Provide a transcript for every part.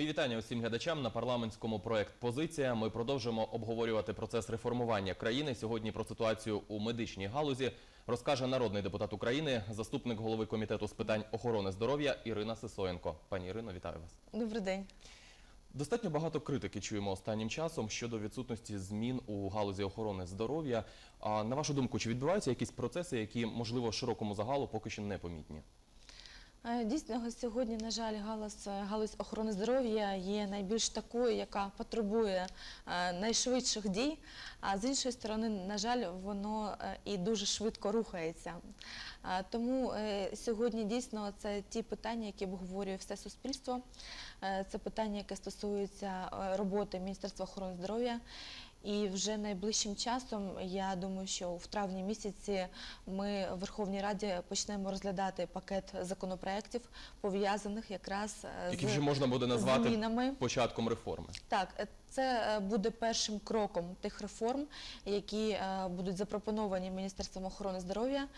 Мої вітання усім глядачам на парламентському проект Позиція. Ми продовжимо обговорювати процес реформування країни. Сьогодні про ситуацію у медичній галузі розкаже народний депутат України, заступник голови комітету з питань охорони здоров'я Ірина Сисоєнко. Пані Ірино, вітаю вас. Добрий день. Достатньо багато критики чуємо останнім часом щодо відсутності змін у галузі охорони здоров'я. А на вашу думку, чи відбуваються якісь процеси, які можливо широкому загалу поки що не помітні? Е, Дійсно, сьогодні, на жаль, галузь, галузь охорони здоров'я є найбільш такою, яка потребує е, найшвидших дій. А з іншої сторони, на жаль, воно е, і дуже швидко рухається. Е, Тому е, сьогодні дійсно це ті питання, які обговорює все суспільство. Е, Це питання, яке стосується е, роботи Міністерства охорони здоров'я. І вже найближчим часом, я думаю, що в травні місяці ми в Верховній Раді почнемо розглядати пакет законопроєктів, пов'язаних якраз е, Які з вже можна буде назвати змінами. початком реформи? Так, е, це е, буде першим кроком тих реформ, які будуть запропоновані Міністерством охорони здоров'я.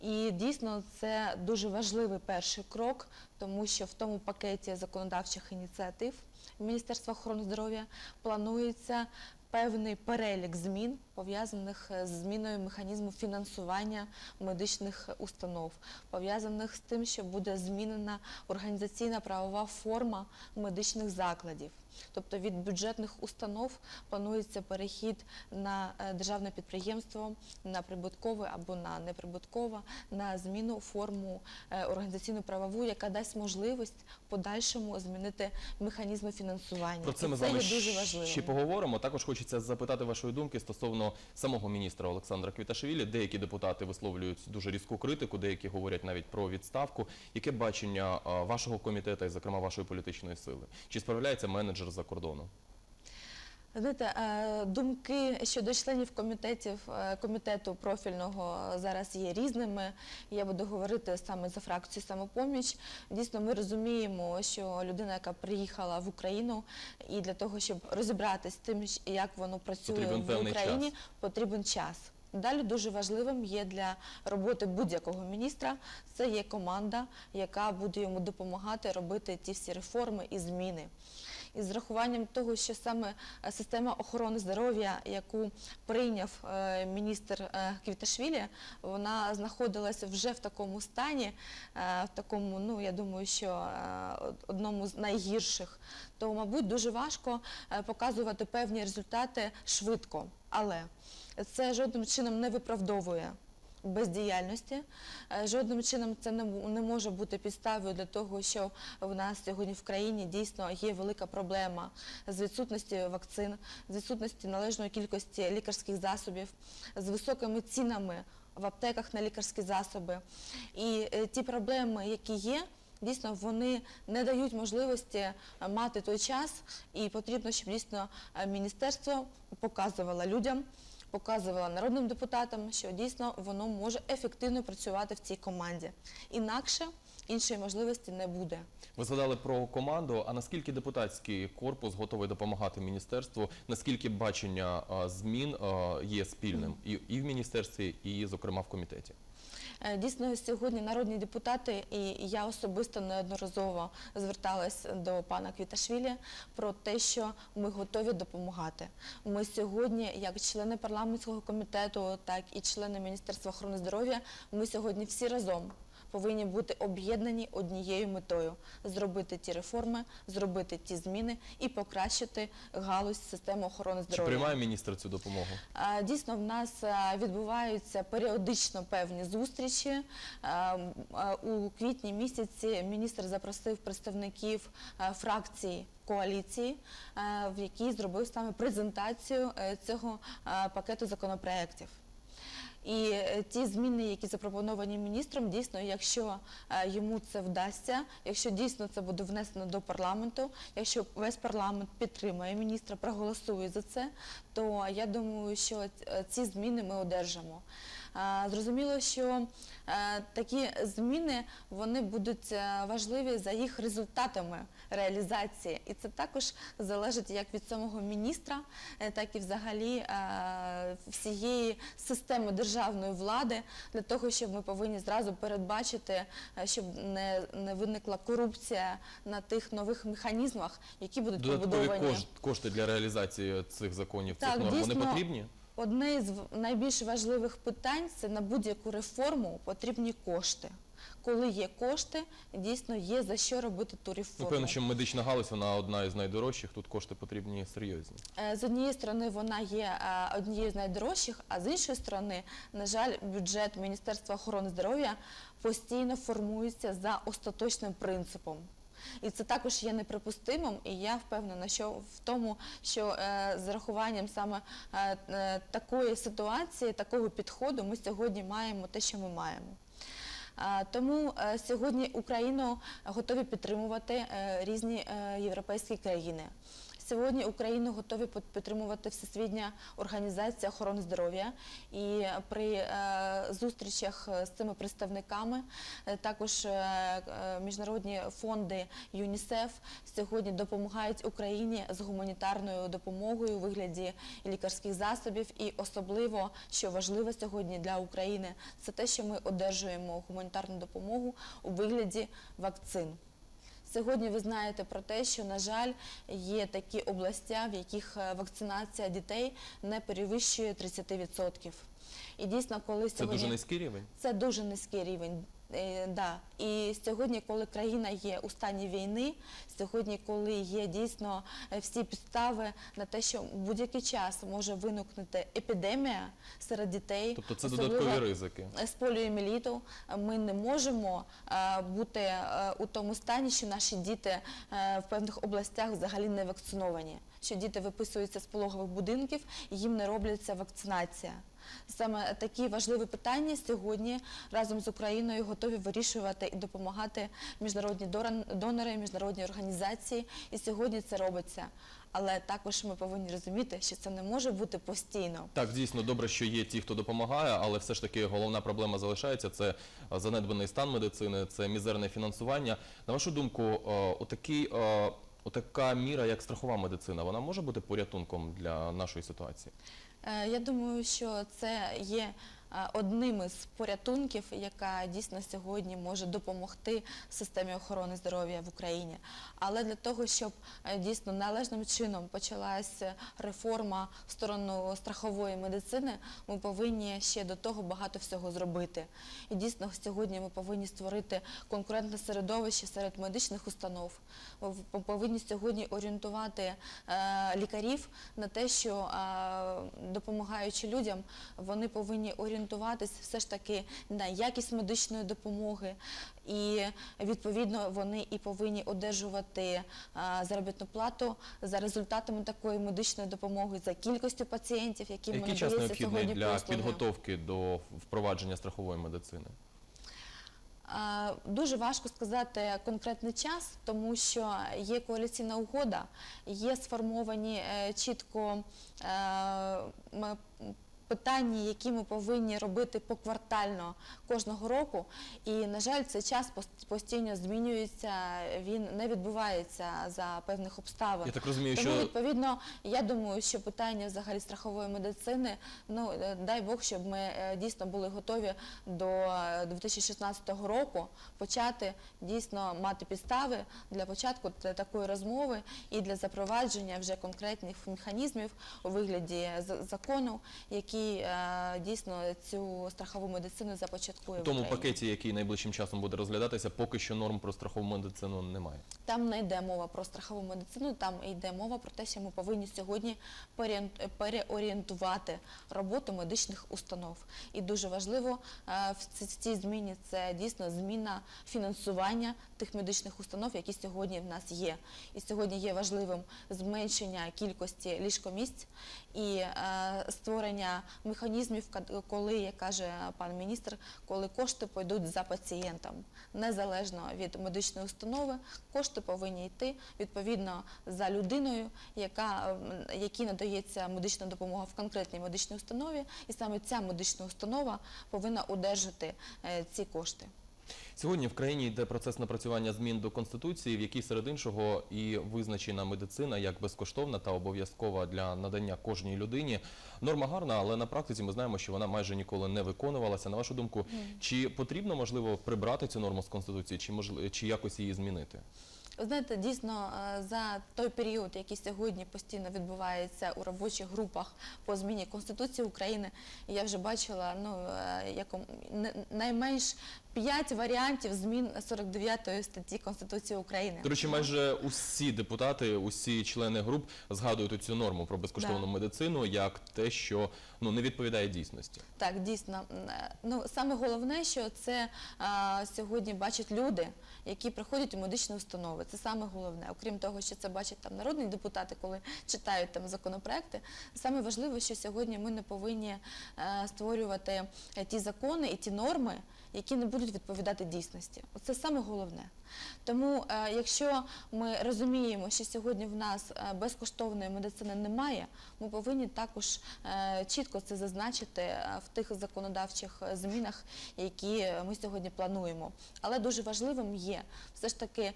І дійсно це дуже важливий перший крок, тому що в тому пакеті законодавчих ініціатив Міністерства охорони здоров'я планується певний перелік змін, пов'язаних е, з зміною механізму фінансування медичних установ, пов'язаних з тим, що буде змінена організаційна правова форма медичних закладів. Тобто від бюджетних установ планується перехід на е, державне підприємство, на прибуткове або на неприбуткове, на зміну форму е, організаційно-правову, яка дасть можливість подальшому змінити механізми фінансування. Про це ми з вами дуже важливо. ще поговоримо. Також хочеться запитати вашої думки стосовно самого міністра Олександра Квіташвілі. Деякі депутати висловлюють дуже різку критику, деякі говорять навіть про відставку. Яке бачення вашого комітету і, зокрема, вашої політичної сили? Чи справляється менеджер за кордону? Знаєте, е, думки щодо членів комітетів е, комітету профільного зараз є різними. Я буду говорити саме за фракцію самопоміч. Дійсно, ми розуміємо, що людина, яка приїхала в Україну, і для того, щоб розібратися з тим, як воно працює Потрібен в Україні, час. потрібен час. Далі дуже важливим є для роботи будь-якого міністра. Це є команда, яка буде йому допомагати робити ті всі реформи і зміни. І з рахуванням того, що саме е, система охорони здоров'я, яку прийняв е, міністр е, Квіташвілі, вона знаходилася вже в такому стані, в такому, ну я думаю, що одному з найгірших, то, мабуть, дуже важко показувати певні результати швидко. Але це жодним чином не виправдовує бездіяльності. Е, Жодним чином це не, може бути підставою для того, що в нас сьогодні в країні дійсно є велика проблема з відсутністю вакцин, з відсутністю належної кількості лікарських засобів, з високими цінами в аптеках на лікарські засоби. І е, ті проблеми, які є, Дійсно, вони не дають можливості е, мати той час, і потрібно, щоб дійсно міністерство показувало людям, показувало народним депутатам, що дійсно воно може ефективно працювати в цій команді. Інакше іншої можливості не буде. Ви згадали про команду. А наскільки депутатський корпус готовий допомагати міністерству? Наскільки бачення змін є спільним і в міністерстві, і, зокрема, в комітеті? Е, Дійсно, сьогодні народні депутати і я особисто неодноразово зверталась до пана Квіташвілі про те, що ми готові допомагати. Ми сьогодні, як члени парламентського комітету, так і члени Міністерства охорони здоров'я, ми сьогодні всі разом. Повинні бути об'єднані однією метою зробити ті реформи, зробити ті зміни і покращити галузь системи охорони Чи здоров'я. приймає міністр цю допомогу? Дійсно, в нас відбуваються періодично певні зустрічі. У квітні місяці міністр запросив представників а, фракцій коаліції, в якій зробив саме презентацію е, цього пакету законопроєктів. І е, ті зміни, які запропоновані міністром, дійсно, якщо е, йому це вдасться, якщо дійсно це буде внесено до парламенту, якщо весь парламент підтримає міністра, проголосує за це, то я думаю, що е, ці зміни ми одержимо. Зрозуміло, що е, такі зміни вони будуть е, важливі за їх результатами реалізації, і це також залежить як від самого міністра, так і взагалі всієї системи державної влади для того, щоб ми повинні зразу передбачити, щоб не, не виникла корупція на тих нових механізмах, які будуть Додаткові побудовані. кошт- кошти для реалізації цих законів, цих Так, норм, вони дійсно. потрібні? Одне з найбільш важливих питань це на будь-яку реформу потрібні кошти. Коли є кошти, дійсно є за що робити ту Ну, реформу. певно, що медична галузь, вона одна із найдорожчих, тут кошти потрібні серйозні. Е, З однієї сторони, вона є е, однією з найдорожчих, а з іншої сторони, на жаль, бюджет Міністерства охорони здоров'я постійно формується за остаточним принципом. І це також є неприпустимим, і я впевнена, що в тому, що е, з рахуванням саме е, е, такої ситуації, такого підходу, ми сьогодні маємо те, що ми маємо. Тому сьогодні Україну готові підтримувати різні європейські країни. Сьогодні Україну готові під- підтримувати Всесвітня організація охорони здоров'я. І при е, зустрічах з цими представниками е, також е, міжнародні фонди ЮНІСЕФ сьогодні допомагають Україні з гуманітарною допомогою у вигляді лікарських засобів. І особливо, що важливо сьогодні для України, це те, що ми одержуємо гуманітарну допомогу у вигляді вакцин. Сьогодні ви знаєте про те, що, на жаль, є такі області, в яких е, вакцинація дітей не перевищує 30%. І дійсно, коли Це сьогодні дуже низький рівень. це дуже низький рівень. Е, да. І сьогодні, коли країна є у стані війни, сьогодні, коли є дійсно е, всі підстави на те, що в будь-який час може виникнути епідемія серед дітей, Тобто це додаткові ризики. з поліоміеліту, ми не можемо е, бути у тому стані, що наші діти в певних областях взагалі не вакциновані, що діти виписуються з пологових будинків і їм не робляться вакцинація. Саме такі важливі питання сьогодні разом з Україною готові вирішувати і допомагати міжнародні донори, міжнародні організації. І сьогодні це робиться. Але також ми повинні розуміти, що це не може бути постійно. Так, дійсно добре, що є ті, хто допомагає, але все ж таки головна проблема залишається це занедбаний стан медицини, це мізерне фінансування. На вашу думку, е, отакий, е, отака міра, як страхова медицина, вона може бути порятунком для нашої ситуації? Е, Я думаю, що це є одним із порятунків, яка дійсно сьогодні може допомогти системі охорони здоров'я в Україні. Але для того, щоб е, дійсно належним чином почалася реформа в сторону страхової медицини, ми повинні ще до того багато всього зробити. І дійсно сьогодні ми повинні створити конкурентне середовище серед медичних установ. Ми повинні сьогодні орієнтувати е, лікарів на те, що е, допомагаючи людям, вони повинні орієнтуватись все ж таки на якість медичної допомоги, і відповідно вони і повинні одержувати е, заробітну плату за результатами такої медичної допомоги, за кількістю пацієнтів, яким Який час необхідний для послуги. підготовки до впровадження страхової медицини? Е, Дуже важко сказати конкретний час, тому що є коаліційна угода, є сформовані е, чітко питання, які ми повинні робити поквартально кожного року. І, на жаль, цей час пос- постійно змінюється, він не відбувається за певних обставин. Я так розумію, Тому, що відповідно, я думаю, що питання взагалі страхової медицини, ну е, дай Бог, щоб ми е, дійсно були готові до е, 2016 року почати дійсно мати підстави для початку такої розмови і для запровадження вже конкретних механізмів у вигляді закону, який е, дійсно цю страхову медицину започаткує в тому пакеті, який найближчим часом буде розглядатися, поки що норм про страхову медицину немає. Там не йде мова про страхову медицину, там йде мова про те, що ми повинні сьогодні переорієнтувати роботу медичних установ. І дуже важливо е, в цій зміні це дійсно зміна фінансування тих медичних установ, які сьогодні в нас є. І сьогодні є важливим зменшення кількості ліжкомісць і е, створення механізмів, коли, як каже пан міністр, коли кошти пойдуть за пацієнтом, незалежно від медичної установи, кошти повинні йти відповідно за людиною, якій надається медична допомога в конкретній медичній установі, і саме ця медична установа повинна одержати е, ці кошти. Сьогодні в країні йде процес напрацювання змін до конституції, в якій серед іншого і визначена медицина як безкоштовна та обов'язкова для надання кожній людині. Норма гарна, але на практиці ми знаємо, що вона майже ніколи не виконувалася. На вашу думку, чи потрібно можливо прибрати цю норму з конституції, чи можливо чи якось її змінити? Знаєте, дійсно е, за той період, який сьогодні постійно відбувається у робочих групах по зміні Конституції України, я вже бачила ну, е, не- найменш п'ять варіантів змін 49 статті Конституції України. До речі, майже усі депутати, усі члени груп згадують цю норму про безкоштовну Да. медицину як те, що ну не відповідає дійсності. Так, дійсно. Ну, саме головне, що це а, сьогодні бачать люди, які приходять у медичні установи. Це саме головне. Окрім того, що це бачать там народні депутати, коли читають там законопроекти. Саме важливо, що сьогодні ми не повинні е, створювати ті закони і ті норми, які не будуть відповідати дійсності. Оце саме головне. Тому, е, якщо ми розуміємо, що сьогодні в нас е, безкоштовної медицини немає, ми повинні також е, чітко це зазначити в тих законодавчих змінах, які ми сьогодні плануємо. Але дуже важливим є все ж таки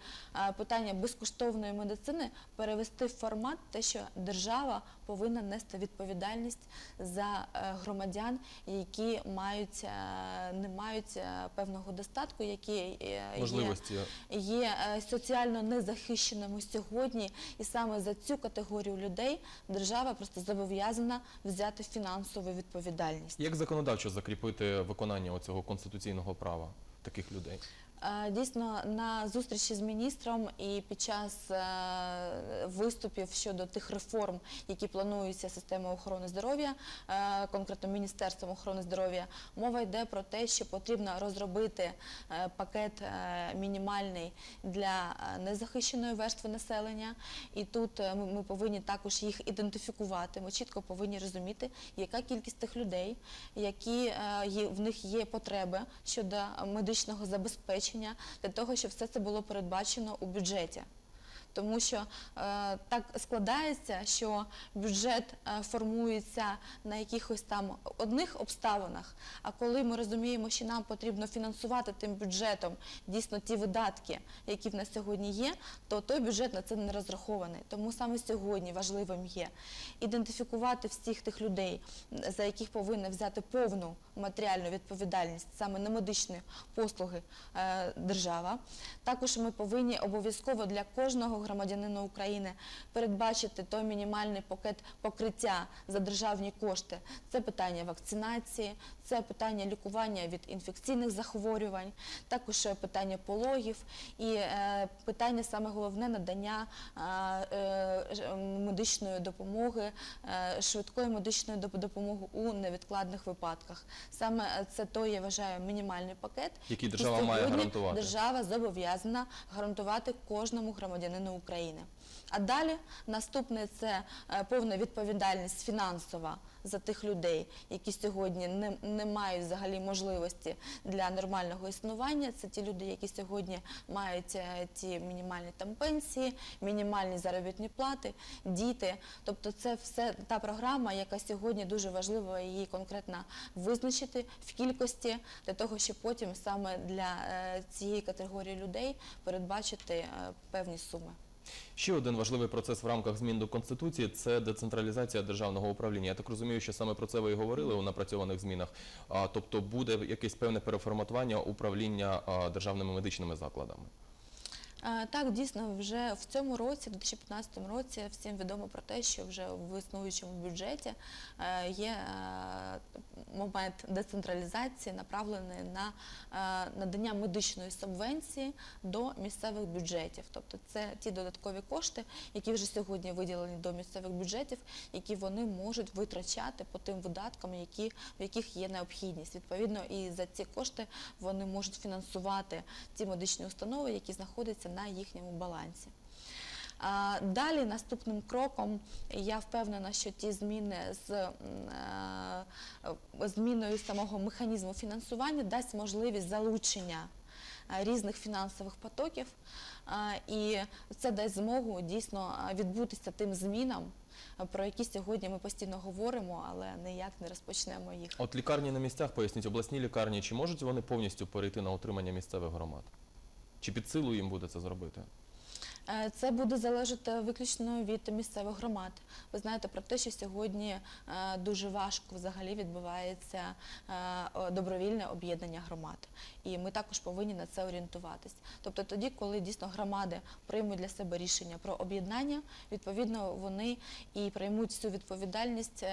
питання безкоштовної медицини перевести в формат те, що держава повинна нести відповідальність за громадян, які мають не мають певного достатку, які е, є Можливості є е, соціально незахищеними сьогодні, і саме за цю категорію людей держава просто зобов'язана взяти фінансову відповідальність. як законодавчо закріпити виконання цього конституційного права таких людей? Е, Дійсно, на зустрічі з міністром і під час е, виступів щодо тих реформ, які плануються системою охорони здоров'я, е, конкретно Міністерством охорони здоров'я, мова йде про те, що потрібно розробити пакет мінімальний для незахищеної верстви населення. І тут ми повинні також їх ідентифікувати. Ми чітко повинні розуміти, яка кількість тих людей, які в них є потреби щодо медичного забезпечення, для того, щоб все це було передбачено у бюджеті. Тому що е, так складається, що бюджет е, формується на якихось там одних обставинах. А коли ми розуміємо, що нам потрібно фінансувати тим бюджетом дійсно ті видатки, які в нас сьогодні є, то той бюджет на це не розрахований. Тому саме сьогодні важливим є ідентифікувати всіх тих людей, за яких повинна взяти повну матеріальну відповідальність саме на медичні послуги е, держава. Також ми повинні обов'язково для кожного громадянина України передбачити той мінімальний пакет покриття за державні кошти. Це питання вакцинації, це питання лікування від інфекційних захворювань, також е, питання пологів і е, питання саме головне надання е, медичної допомоги, швидкої медичної допомоги у невідкладних випадках. Саме це той, я вважаю, мінімальний пакет, Який держава має гарантувати. Держава зобов'язана гарантувати кожному громадянину України. А далі наступне це е, повна відповідальність фінансова за тих людей, які сьогодні не, не мають взагалі можливості для нормального існування. Це ті люди, які сьогодні мають е, ті мінімальні там пенсії, мінімальні заробітні плати, діти. Тобто, це все та програма, яка сьогодні дуже важливо її конкретно визначити в кількості для того, щоб потім саме для е, цієї категорії людей передбачити певні суми. Ще один важливий процес в рамках змін до конституції це децентралізація державного управління. Я так розумію, що саме про це ви і говорили у напрацьованих змінах. Тобто буде якесь певне переформатування управління державними медичними закладами. Так, дійсно, вже в цьому році, в 2015 році, всім відомо про те, що вже в існуючому бюджеті е, є е, момент децентралізації, направлений на е, надання медичної субвенції до місцевих бюджетів. Тобто це ті додаткові кошти, які вже сьогодні виділені до місцевих бюджетів, які вони можуть витрачати по тим видаткам, які, в яких є необхідність. Відповідно, і за ці кошти вони можуть фінансувати ті медичні установи, які знаходяться на їхньому балансі. Далі наступним кроком я впевнена, що ті зміни з е, зміною самого механізму фінансування дасть можливість залучення е, різних фінансових потоків, і це дасть змогу дійсно е, відбутися тим змінам, про які сьогодні ми постійно говоримо, але ніяк не розпочнемо їх. От лікарні на місцях, поясніть, обласні лікарні, чи можуть вони повністю перейти на утримання місцевих громад? Чи під силу їм буде це зробити? Е, Це буде залежати виключно від місцевих громад. Ви знаєте про те, що сьогодні е, дуже важко взагалі відбувається е, добровільне об'єднання громад, і ми також повинні на це орієнтуватись. Тобто тоді, коли дійсно громади приймуть для себе рішення про об'єднання, відповідно вони і приймуть всю відповідальність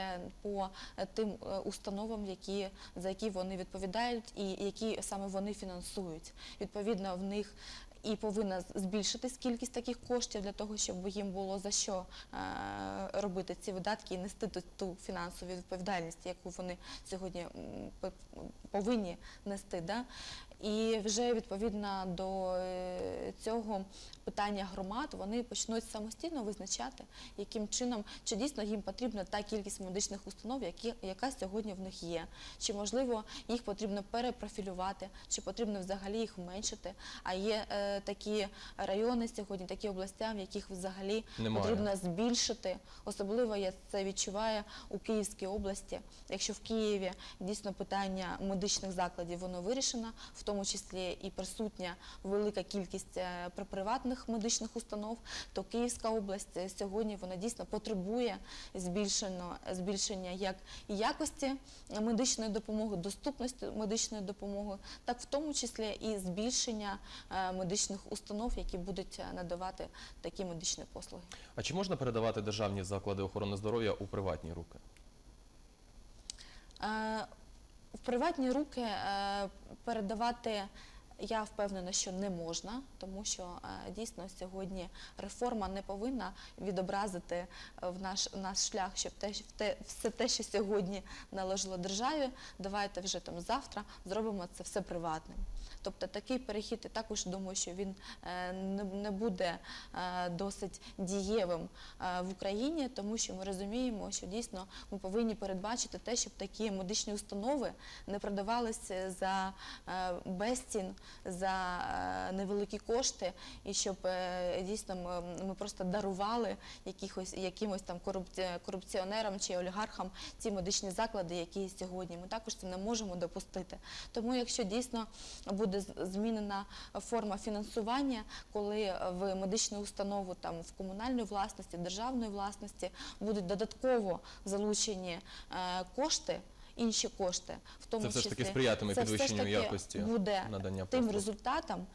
по тим установам, які за які вони відповідають, і які саме вони фінансують. Відповідно, в них і повинна збільшитись кількість таких коштів для того, щоб їм було за що е, робити ці видатки і нести ту, фінансову відповідальність, яку вони сьогодні повинні нести. І вже відповідно до е, цього питання громад вони почнуть самостійно визначати, яким чином чи дійсно їм потрібна та кількість медичних установ, які, яка сьогодні в них є, чи можливо їх потрібно перепрофілювати, чи потрібно взагалі їх зменшити. А є е, такі райони сьогодні, такі області, в яких взагалі Немає. потрібно збільшити. Особливо я це відчуваю у Київській області. Якщо в Києві дійсно питання медичних закладів воно вирішено, в тому числі і присутня велика кількість е, при- приватних медичних установ, то Київська область е, сьогодні вона дійсно потребує збільшено, збільшення як і якості медичної допомоги, доступності медичної допомоги, так в тому числі і збільшення е, медичних установ, які будуть надавати такі медичні послуги. А чи можна передавати державні заклади охорони здоров'я у приватні руки? В приватні руки е, передавати я впевнена, що не можна, тому що е, дійсно сьогодні реформа не повинна відобразити е, в наш, наш шлях, щоб те, в те, все те, що сьогодні належало державі, давайте вже там завтра зробимо це все приватним. Тобто такий перехід, я також думаю, що він е, не, буде е, досить дієвим е, в Україні, тому що ми розуміємо, що дійсно ми повинні передбачити те, щоб такі медичні установи не продавалися за безцін, за невеликі кошти, і щоб дійсно ми просто дарували якихось якимось там корупціонерам чи олігархам ці медичні заклади, які сьогодні. Ми також це не можемо допустити. Тому, якщо дійсно буде змінена форма фінансування, коли в медичну установу там в комунальної власності, державної власності будуть додатково залучені е, кошти. Інші кошти, в тому Це все ж числі таки сприятиме це все ж підвищенню таки якості буде надання тим послуг. результатом,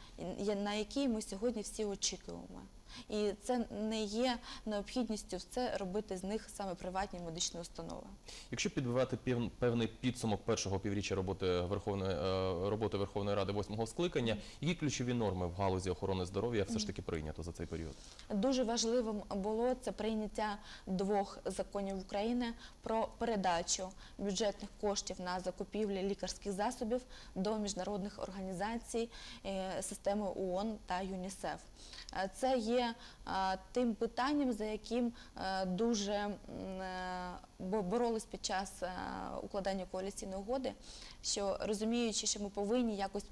на який ми сьогодні всі очікуємо. І це не є необхідністю це робити з них саме приватні медичні установи. Якщо підбивати певний підсумок першого півріччя роботи Верховної е, роботи Верховної Ради восьмого скликання, які ключові норми в галузі охорони здоров'я все ж таки прийнято за цей період? Дуже важливим було це прийняття двох законів України про передачу бюджетних коштів на закупівлі лікарських засобів до міжнародних організацій е, системи ООН та ЮНІСЕФ. Е, Це є е, тим питанням, за яким е, дуже е, бо- боролись під час укладання коаліційної угоди, що розуміючи, що ми повинні якось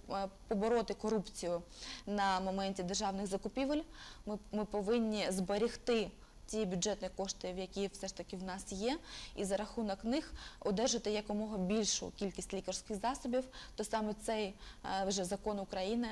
побороти корупцію на моменті державних закупівель, ми, ми повинні зберегти ті бюджетні кошти, які все ж таки в нас є, і за рахунок них одержати якомога більшу кількість лікарських засобів, то саме цей вже закон України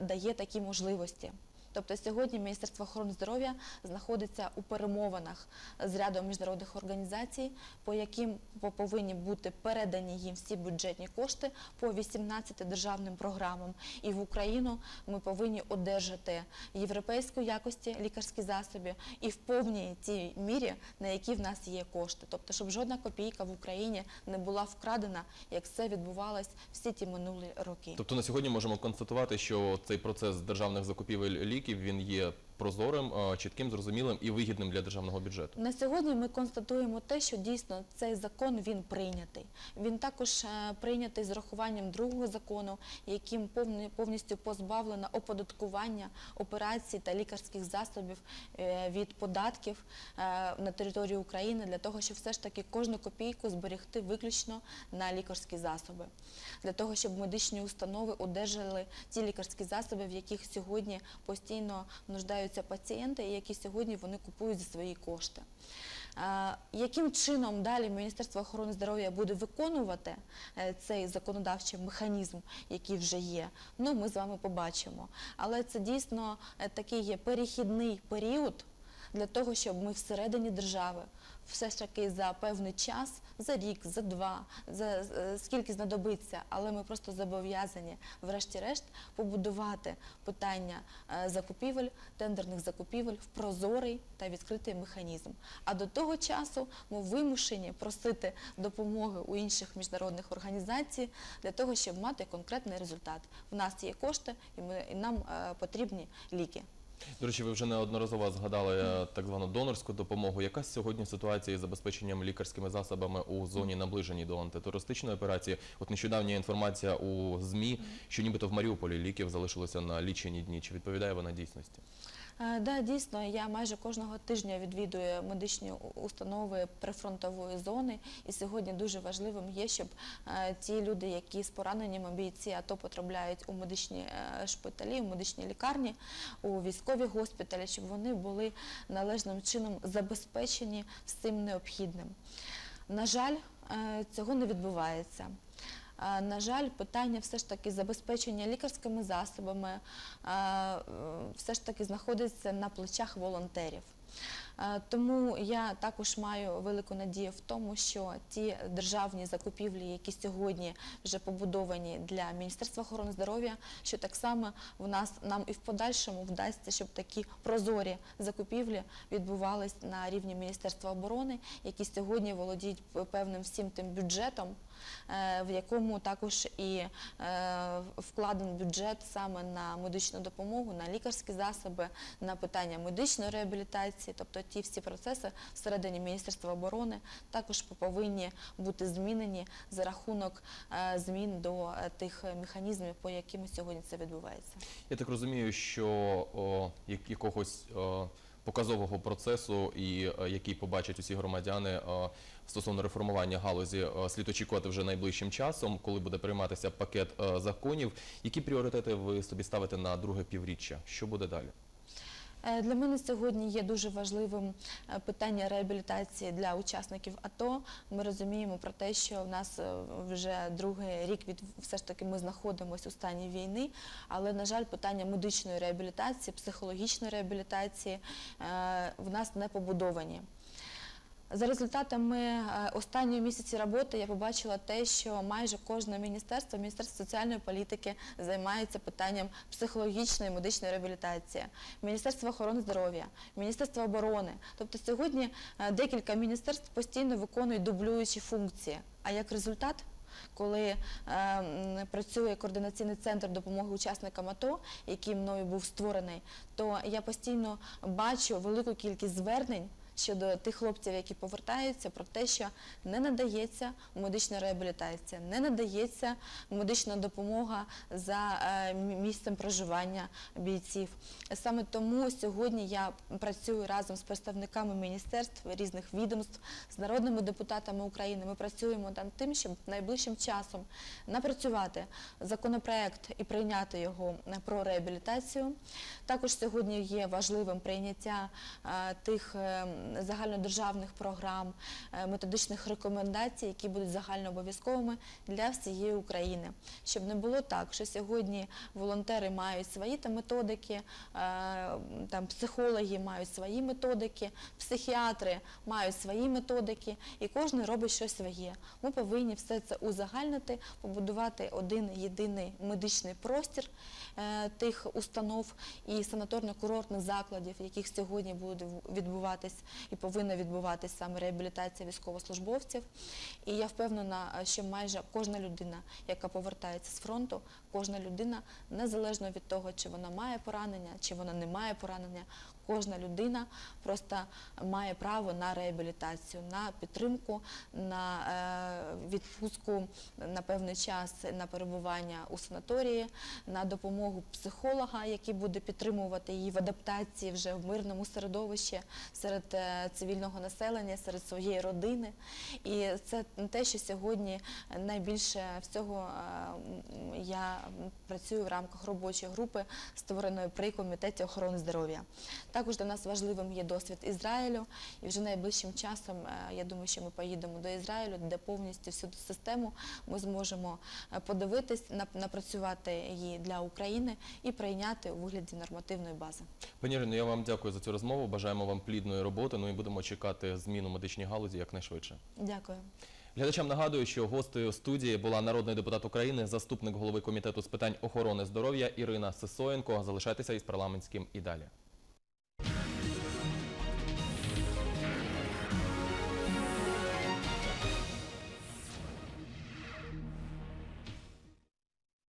дає такі можливості. Тобто сьогодні Міністерство охорони здоров'я знаходиться у перемовинах з рядом міжнародних організацій, по яким по- повинні бути передані їм всі бюджетні кошти по 18 державним програмам. І в Україну ми повинні одержати європейської якості лікарські засоби і в повній тій мірі, на які в нас є кошти. Тобто, щоб жодна копійка в Україні не була вкрадена, як це відбувалось всі ті минулі роки. Тобто на сьогодні можемо констатувати, що цей процес державних закупівель ліків він є прозорим, е, чітким, зрозумілим і вигідним для державного бюджету. На сьогодні ми констатуємо те, що дійсно цей закон він прийнятий. Він також е, прийнятий з урахуванням другого закону, яким повністю позбавлено оподаткування операцій та лікарських засобів е, від податків на території України для того, щоб все ж таки кожну копійку зберегти виключно на лікарські засоби, для того, щоб медичні установи одержали ті лікарські засоби, в яких сьогодні постійно нуждаються пацієнти, і які сьогодні вони купують за свої кошти. Яким чином далі Міністерство охорони здоров'я буде виконувати е, цей законодавчий механізм, який вже є, ну ми з вами побачимо. Але це дійсно е, такий є перехідний період для того, щоб ми всередині держави все ж таки за певний час, за рік, за два, за е, скільки знадобиться, але ми просто зобов'язані, врешті-решт, побудувати питання е, закупівель, тендерних закупівель в прозорий та відкритий механізм. А до того часу ми вимушені просити допомоги у інших міжнародних організацій для того, щоб мати конкретний результат. В нас є кошти, і, ми, нам е, потрібні ліки. До речі, ви вже неодноразово згадали е, так звану донорську допомогу. Яка сьогодні ситуація із забезпеченням лікарськими засобами у зоні наближеній до антитерористичної операції? От нещодавня інформація у ЗМІ, що нібито в Маріуполі ліків залишилося на лічені дні. Чи відповідає вона дійсності? Е, Да, дійсно, я майже кожного тижня відвідую медичні установи прифронтової зони, і сьогодні дуже важливим є, щоб е, ті люди, які з пораненнями бійці АТО потрапляють у медичні е, шпиталі, у медичні лікарні, у військові госпіталі, щоб вони були належним чином забезпечені всім необхідним. На жаль, цього не відбувається. На жаль, питання все ж таки забезпечення лікарськими засобами все ж таки знаходиться на плечах волонтерів. Тому я також маю велику надію в тому, що ті державні закупівлі, які сьогодні вже побудовані для Міністерства охорони здоров'я, що так само в нас нам і в подальшому вдасться, щоб такі прозорі закупівлі відбувались на рівні Міністерства оборони, які сьогодні володіють певним всім тим бюджетом, в якому також і е, вкладений бюджет саме на медичну допомогу, на лікарські засоби, на питання медичної реабілітації, тобто ті всі процеси всередині Міністерства оборони також повинні бути змінені за рахунок е, змін до е, тих механізмів, по яким сьогодні це відбувається. Я так розумію, що о, як- якогось показового процесу, і е, який побачать усі громадяни стосовно реформування галузі, слід очікувати вже найближчим часом, коли буде прийматися пакет е, законів. Які пріоритети ви собі ставите на друге півріччя? Що буде далі? Е, Для мене сьогодні є дуже важливим е, питання реабілітації для учасників АТО. Ми розуміємо про те, що в нас е, вже другий рік від все ж таки ми знаходимося у стані війни, але на жаль, питання медичної реабілітації, психологічної реабілітації в нас не побудовані. За результатами е, останньої місяці роботи я побачила те, що майже кожне міністерство, міністерство соціальної політики займається питанням психологічної медичної реабілітації, Міністерство охорони здоров'я, Міністерство оборони. Тобто сьогодні е, декілька міністерств постійно виконують дублюючі функції. А як результат? Коли е, працює координаційний центр допомоги учасникам АТО, який мною був створений, то я постійно бачу велику кількість звернень щодо тих хлопців, які повертаються, про те, що не надається медична реабілітація, не надається медична допомога за е, місцем проживання бійців. Саме тому сьогодні я працюю разом з представниками міністерств різних відомств, з народними депутатами України. Ми працюємо над тим, щоб найближчим часом напрацювати законопроект і прийняти його е, про реабілітацію. Також сьогодні є важливим прийняття е, тих загальнодержавних програм, е, методичних рекомендацій, які будуть загальнообов'язковими для всієї України. Щоб не було так, що сьогодні волонтери мають свої там методики, е, там психологи мають свої методики, психіатри мають свої методики, і кожен робить щось своє. Ми повинні все це узагальнити, побудувати один єдиний медичний простір е, тих установ і санаторно-курортних закладів, яких сьогодні буде відбуватись і повинна відбуватися саме реабілітація військовослужбовців. І я впевнена, е, що майже кожна людина, яка повертається з фронту, кожна людина, незалежно від того, чи вона має поранення, чи вона не має поранення, кожна людина просто має право на реабілітацію, на підтримку, на е, відпустку на певний час на перебування у санаторії, на допомогу психолога, який буде підтримувати її в адаптації вже в мирному середовищі серед е, цивільного населення, серед своєї родини. І це те, що сьогодні найбільше всього е, я працюю в рамках робочої групи, створеної при комітеті охорони здоров'я. Також для нас важливим є досвід Ізраїлю, і вже найближчим часом е, я думаю, що ми поїдемо до Ізраїлю, де повністю всю систему ми зможемо е, подивитись, напрацювати її для України і прийняти у вигляді нормативної бази. Пані Ірино, я вам дякую за цю розмову. Бажаємо вам плідної роботи. Ну і будемо чекати зміну медичній галузі якнайшвидше. Дякую. Глядачам нагадую, що гостею студії була народний депутат України, заступник голови комітету з питань охорони здоров'я Ірина Сисоєнко. Залишайтеся із парламентським і далі.